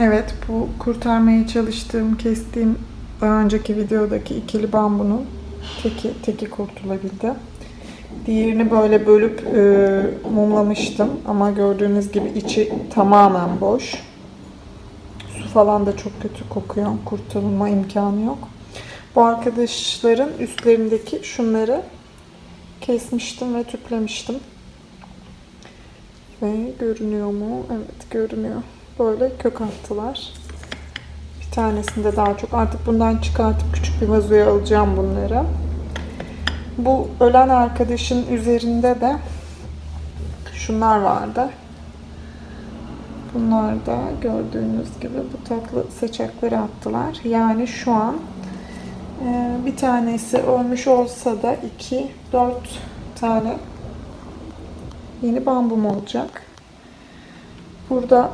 Evet bu kurtarmaya çalıştığım, kestiğim daha önceki videodaki ikili bambunun teki, teki kurtulabildi. Diğerini böyle bölüp e, mumlamıştım ama gördüğünüz gibi içi tamamen boş. Su falan da çok kötü kokuyor. Kurtulma imkanı yok. Bu arkadaşların üstlerindeki şunları kesmiştim ve tüplemiştim. Ve görünüyor mu? Evet görünüyor. Böyle kök attılar. Bir tanesinde daha çok. Artık bundan çıkartıp küçük bir vazoya alacağım bunları. Bu ölen arkadaşın üzerinde de şunlar vardı. Bunlar da gördüğünüz gibi bu tatlı saçakları attılar. Yani şu an e, bir tanesi ölmüş olsa da 2, 4 tane yeni bambum olacak. Burada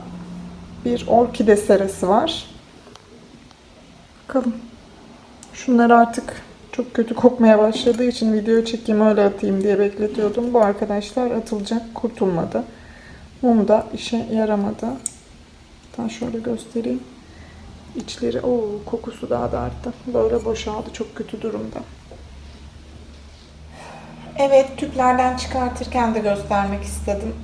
bir orkide serası var. Bakalım. Şunlar artık çok kötü kokmaya başladığı için video çekeyim öyle atayım diye bekletiyordum. Bu arkadaşlar atılacak kurtulmadı. Mum da işe yaramadı. Hatta şöyle göstereyim. İçleri o kokusu daha da arttı. Böyle boşaldı. Çok kötü durumda. Evet tüplerden çıkartırken de göstermek istedim.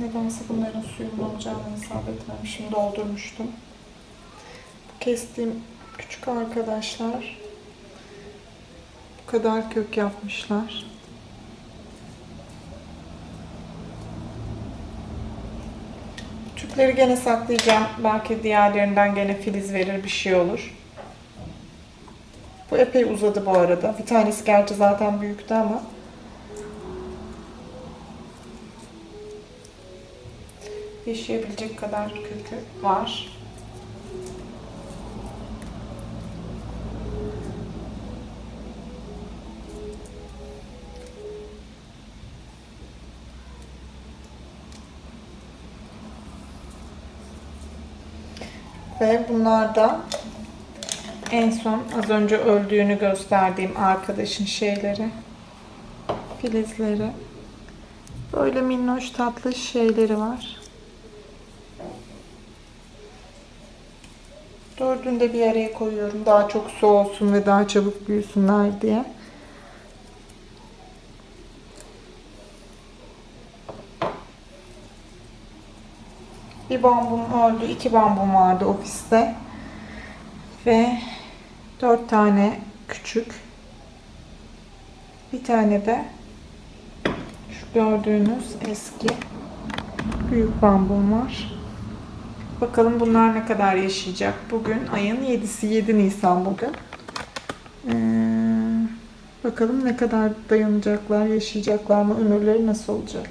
Nedense bunların suyunun olacağını hesap etmemişim. Doldurmuştum. Bu kestiğim küçük arkadaşlar bu kadar kök yapmışlar. Tüpleri gene saklayacağım. Belki diğerlerinden gene filiz verir bir şey olur. Bu epey uzadı bu arada. Bir tanesi gerçi zaten büyüktü ama. Yaşayabilecek kadar kökü var. Ve bunlar da en son az önce öldüğünü gösterdiğim arkadaşın şeyleri. Filizleri. Böyle minnoş tatlı şeyleri var. Dördünü de bir araya koyuyorum. Daha çok su olsun ve daha çabuk büyüsünler diye. Bir bambum öldü. iki bambum vardı ofiste. Ve dört tane küçük. Bir tane de şu gördüğünüz eski büyük bambum var. Bakalım bunlar ne kadar yaşayacak. Bugün ayın 7'si 7 Nisan bugün. Ee, bakalım ne kadar dayanacaklar, yaşayacaklar mı, ömürleri nasıl olacak.